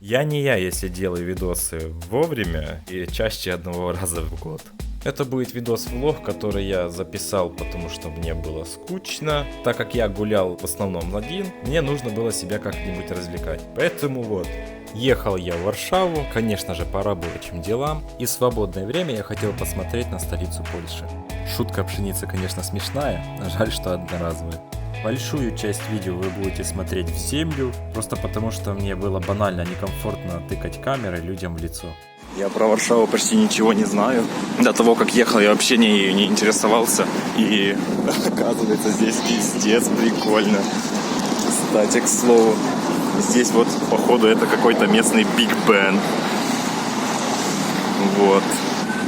Я не я, если делаю видосы вовремя и чаще одного раза в год. Это будет видос-влог, который я записал, потому что мне было скучно. Так как я гулял в основном один, мне нужно было себя как-нибудь развлекать. Поэтому вот, ехал я в Варшаву, конечно же по рабочим делам, и в свободное время я хотел посмотреть на столицу Польши. Шутка пшеницы, конечно, смешная, жаль, что одноразовая. Большую часть видео вы будете смотреть в землю, просто потому что мне было банально некомфортно тыкать камерой людям в лицо. Я про Варшаву почти ничего не знаю. До того, как ехал, я вообще не, не интересовался. И оказывается, здесь пиздец прикольно. Кстати, к слову, здесь вот, походу, это какой-то местный Биг Бен. Вот.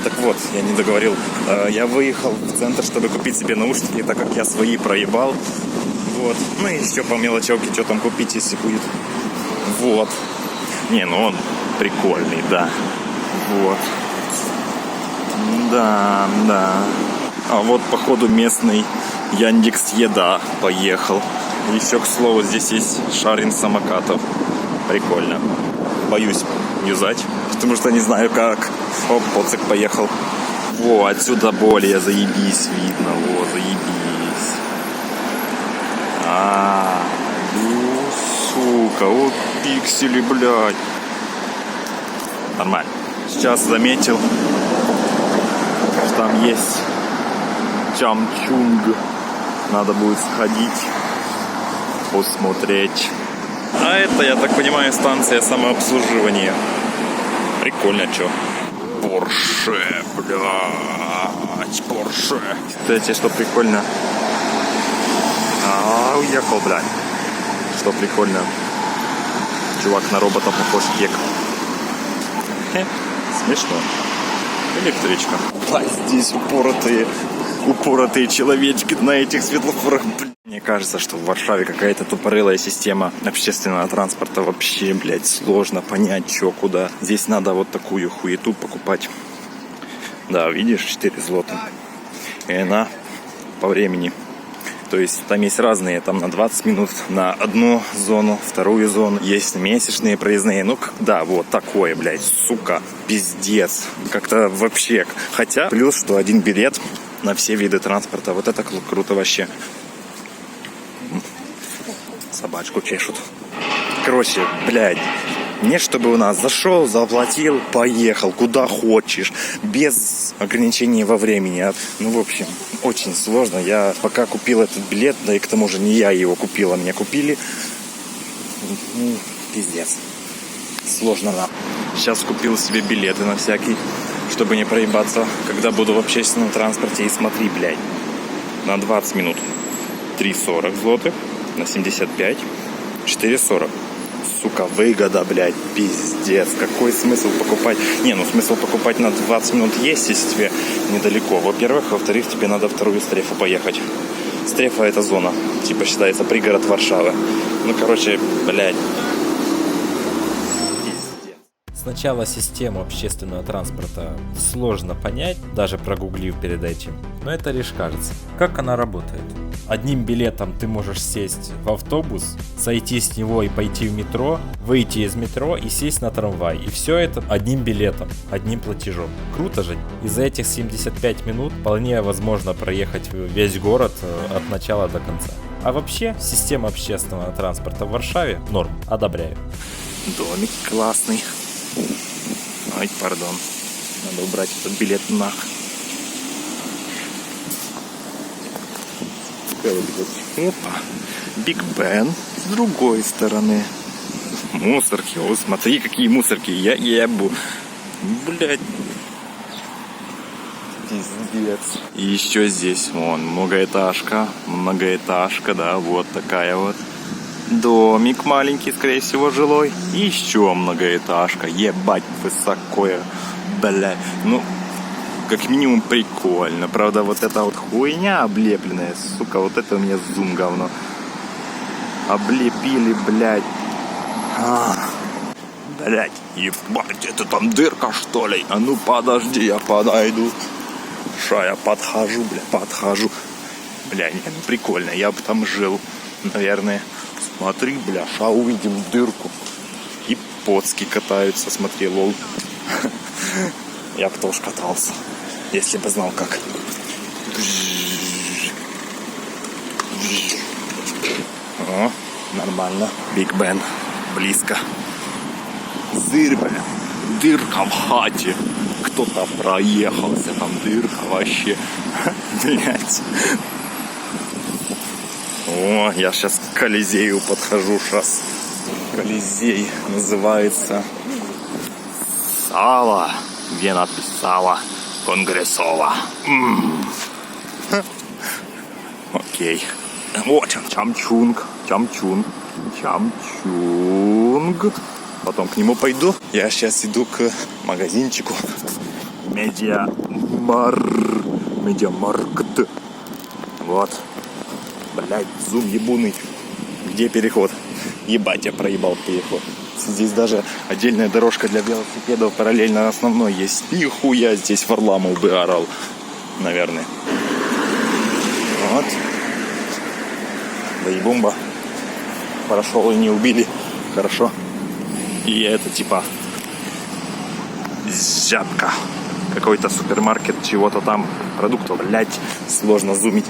Так вот, я не договорил. Э, Я выехал в центр, чтобы купить себе наушники, так как я свои проебал. Вот. Ну и еще по мелочевке, что там купить, если будет. Вот. Не, ну он прикольный, да. Вот. Да, да. А вот, походу, местный Яндекс Еда поехал. Еще, к слову, здесь есть шарин самокатов. Прикольно. Боюсь юзать, потому что не знаю как. Оп, поцик поехал. Во, отсюда более заебись видно. Во, заебись. А, ну, сука, вот пиксели, блядь. Нормально. Сейчас заметил, что там есть Чамчунг. Надо будет сходить, посмотреть. А это, я так понимаю, станция самообслуживания. Прикольно, что? Порше, блядь, Порше. Кстати, что прикольно. А, уехал, блядь. Что прикольно. Чувак на робота похож кек. Хе, смешно. Электричка. А здесь упоротые, упоротые человечки на этих светлофорах. Блин. Мне кажется, что в Варшаве какая-то тупорылая система общественного транспорта. Вообще, блядь, сложно понять, что куда. Здесь надо вот такую хуету покупать. Да, видишь, 4 злота. И она по времени. То есть там есть разные, там на 20 минут на одну зону, вторую зону. Есть месячные проездные. Ну, да, вот такое, блядь, сука, пиздец. Как-то вообще. Хотя, плюс, что один билет на все виды транспорта. Вот это кру- круто вообще. Собачку чешут. Короче, блядь, не чтобы у нас зашел, заплатил, поехал, куда хочешь, без ограничений во времени. А, Ну, в общем, очень сложно. Я пока купил этот билет, да и к тому же не я его купил, а меня купили. Ну, пиздец. Сложно нам. Сейчас купил себе билеты на всякий, чтобы не проебаться, когда буду в общественном транспорте. И смотри, блядь, на 20 минут 3,40 злотых, на 75 4,40. Сука, выгода, блядь, пиздец. Какой смысл покупать? Не, ну смысл покупать на 20 минут есть, если тебе недалеко. Во-первых, во-вторых, тебе надо вторую стрефу поехать. Стрефа это зона, типа считается пригород Варшавы. Ну, короче, блядь. Сначала систему общественного транспорта сложно понять, даже прогуглив перед этим, но это лишь кажется. Как она работает? Одним билетом ты можешь сесть в автобус, сойти с него и пойти в метро, выйти из метро и сесть на трамвай. И все это одним билетом, одним платежом. Круто же. И за этих 75 минут вполне возможно проехать весь город э, от начала до конца. А вообще, система общественного транспорта в Варшаве норм, одобряю. Домик классный. Ой, пардон. Надо убрать этот билет нах. Опа. Биг Бен с другой стороны. Мусорки. О, смотри, какие мусорки. Я ебу. Блять. Пиздец. И еще здесь, вон, многоэтажка. Многоэтажка, да, вот такая вот. Домик маленький, скорее всего, жилой. И еще многоэтажка. Ебать, высокое. Бля. Ну, как минимум прикольно. Правда, вот эта вот хуйня облепленная, сука, вот это у меня зум говно. Облепили, блядь. А, блядь, ебать, это там дырка, что ли? А ну подожди, я подойду. Ша, я подхожу, бля, подхожу. Бля, не, ну прикольно, я бы там жил, наверное. Смотри, бля, ша, увидим дырку. И по-господски катаются, смотри, лол. Я бы тоже катался, если бы знал как. О, нормально. Биг Бен. Близко. Зырбе. Дырка в хате. Кто-то проехался, там дырка вообще. Блять. О, я сейчас к Колизею подхожу сейчас. Колизей называется Сало. Где надпись Сало Конгрессова. Окей. Вот он, Чамчунг. Чамчунг. Чамчунг. Потом к нему пойду. Я сейчас иду к магазинчику. Медиамар. Медиамаркт. Вот. Блять, зум ебуный. Где переход? Ебать, я проебал переход. Здесь даже отдельная дорожка для велосипедов параллельно основной есть. Нихуя здесь Варламов бы орал. Наверное. Вот. Да и бомба. Прошел и не убили. Хорошо. И это типа зябка. Какой-то супермаркет чего-то там. Продуктов, блять, сложно зумить.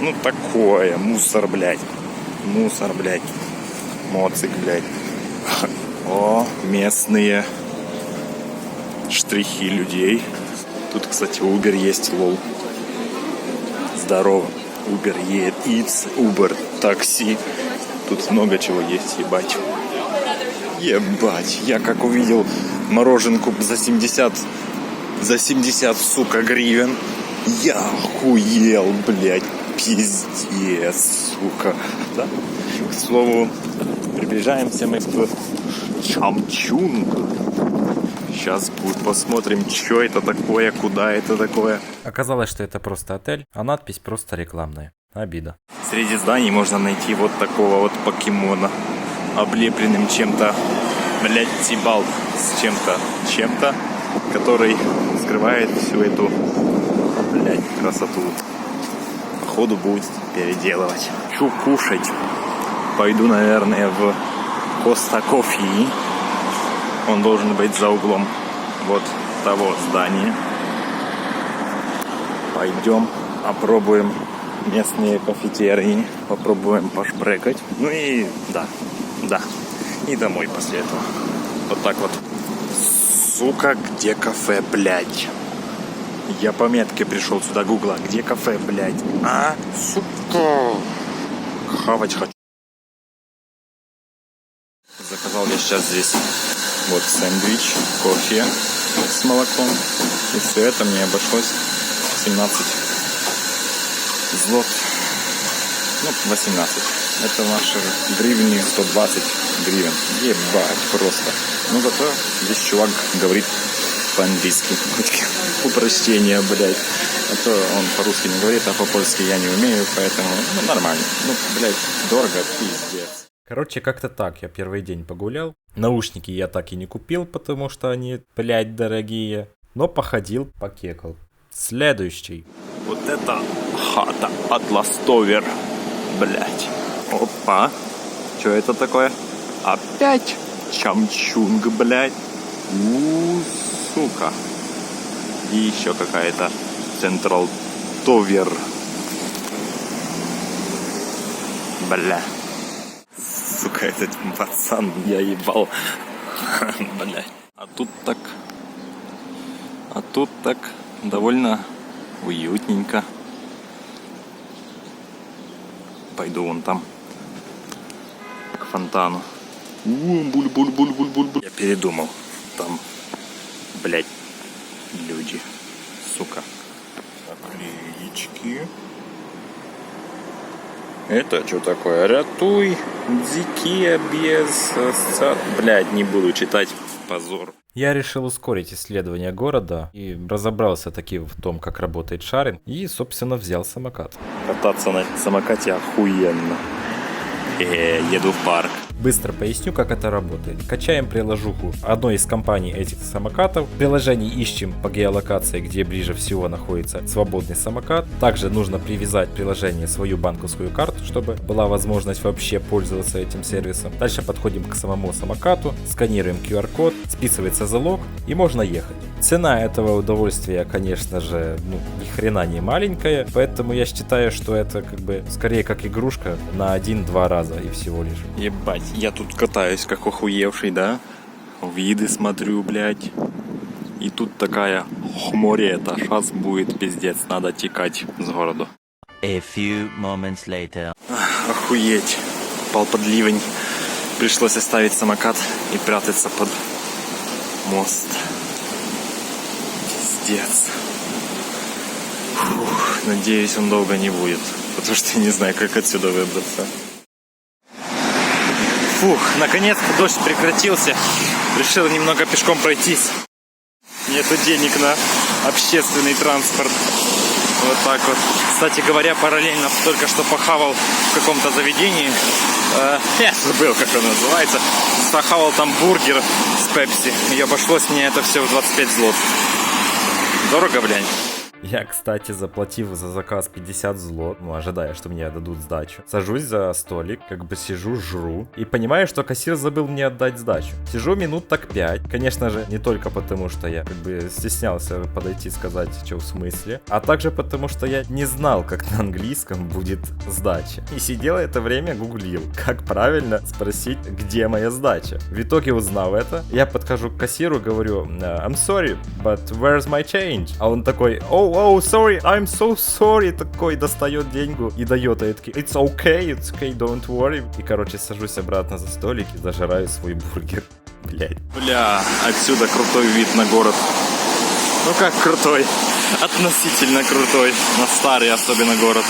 Ну такое, мусор, блядь. Мусор, блядь. Моцик, блядь. О, местные штрихи людей. Тут, кстати, Uber есть, лол. Здорово. Uber едет, Eats, Uber, такси. Тут много чего есть, ебать. Ебать, я как увидел мороженку за 70, за 70, сука, гривен. Я охуел, блядь, пиздец, сука. Да? К слову, приближаемся мы к Чамчунгу. Сейчас посмотрим, что это такое, куда это такое. Оказалось, что это просто отель, а надпись просто рекламная. Обида. Среди зданий можно найти вот такого вот покемона, облепленным чем-то, блядь, тибал с чем-то, чем-то, который скрывает всю эту, блядь, красоту. Походу будет переделывать. Хочу кушать. Пойду, наверное, в Коста Кофе. Он должен быть за углом вот того здания. Пойдем, опробуем местные кафетерии, попробуем пошпрекать. Ну и да, да. И домой после этого. Вот так вот. Сука, где кафе, блядь? Я по метке пришел сюда гугла. Где кафе, блядь? А? Сука. Хавать хочу. Заказал я сейчас здесь вот сэндвич, кофе с молоком. И все это мне обошлось 17 злот. Ну, 18. Это наши гривни 120 гривен. Ебать просто. Ну, зато здесь чувак говорит по-английски. Упрощение, блядь. А то он по-русски не говорит, а по-польски я не умею, поэтому, ну, нормально. Ну, блядь, дорого, пиздец. Короче, как-то так. Я первый день погулял. Наушники я так и не купил, потому что они, блядь, дорогие. Но походил, покекал. Следующий. Вот это хата Атластовер. Блять. Опа. Что это такое? Опять Чамчунг, блядь. У, сука. И еще какая-то Централ Товер. Бля. Сука, этот пацан, я ебал. Бля. А тут так... А тут так довольно уютненько. Пойду вон там к фонтану. буль буль буль буль буль буль Я передумал. Там, блядь, люди. Сука. Наклеечки. Это что такое? Ратуй, дикие без... Блядь, не буду читать. Позор. Я решил ускорить исследование города и разобрался таки в том, как работает шарин, и, собственно, взял самокат. Кататься на самокате охуенно. Э, еду в парк. Быстро поясню, как это работает. Качаем приложуху одной из компаний этих самокатов. В приложении ищем по геолокации, где ближе всего находится свободный самокат. Также нужно привязать приложение свою банковскую карту, чтобы была возможность вообще пользоваться этим сервисом. Дальше подходим к самому самокату, сканируем QR-код, списывается залог и можно ехать. Цена этого удовольствия, конечно же, ну, ни хрена не маленькая, поэтому я считаю, что это как бы скорее как игрушка на один-два раза и всего лишь. Ебать, я тут катаюсь как охуевший, да? Виды смотрю, блядь. И тут такая хмурета. Сейчас будет пиздец, надо текать с города. A few moments later. Охуеть. Пал под ливень. Пришлось оставить самокат и прятаться под мост. Пиздец. Фух, надеюсь, он долго не будет. Потому что не знаю, как отсюда выбраться. Фух, наконец-то дождь прекратился. Решил немного пешком пройтись. Нету денег на общественный транспорт. Вот так вот. Кстати говоря, параллельно только что похавал в каком-то заведении. Э, я забыл, как оно называется. Похавал там бургер с пепси. И обошлось мне это все в 25 злот. Дорого, блядь. Я, кстати, заплатив за заказ 50 злот, ну, ожидая, что мне дадут сдачу. Сажусь за столик, как бы сижу, жру, и понимаю, что кассир забыл мне отдать сдачу. Сижу минут так 5, конечно же, не только потому, что я как бы стеснялся подойти сказать, что в смысле, а также потому, что я не знал, как на английском будет сдача. И сидел это время гуглил, как правильно спросить, где моя сдача. В итоге, узнав это, я подхожу к кассиру, говорю, I'm sorry, but where's my change? А он такой, oh, oh, sorry, I'm so sorry, такой достает деньгу и дает, а я такой, it's okay, it's okay, don't worry. И, короче, сажусь обратно за столик и зажираю свой бургер. Блять. Бля, отсюда крутой вид на город. Ну как крутой? Относительно крутой. На старый особенно город.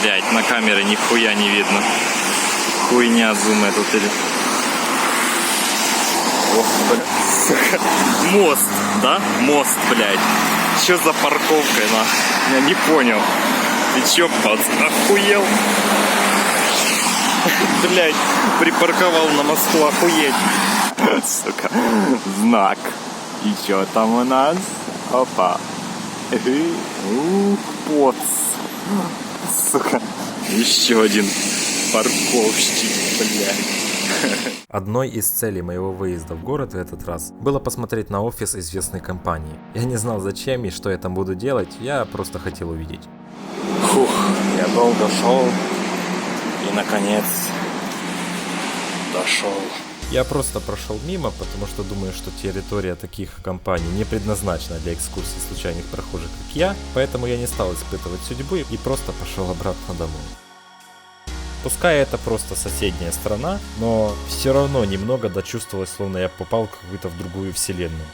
Блять, на камеры нихуя не видно. Хуйня зум этот или... Ох, бля. Сука. Мост, да? Мост, блядь. Чё за парковка, на? Я не понял. Ты чё, пац, охуел? Блять, припарковал на мосту, охуеть. Сука, знак. И чё там у нас? Опа. Ух, поц. Сука, еще один парковщик, блядь. Одной из целей моего выезда в город в этот раз было посмотреть на офис известной компании. Я не знал зачем и что я там буду делать, я просто хотел увидеть. Фух, я долго шел и наконец дошел. Я просто прошел мимо, потому что думаю, что территория таких компаний не предназначена для экскурсий случайных прохожих, как я, поэтому я не стал испытывать судьбу и просто пошел обратно домой. Пускай это просто соседняя страна, но все равно немного дочувствовалось, словно я попал в какую-то в другую вселенную.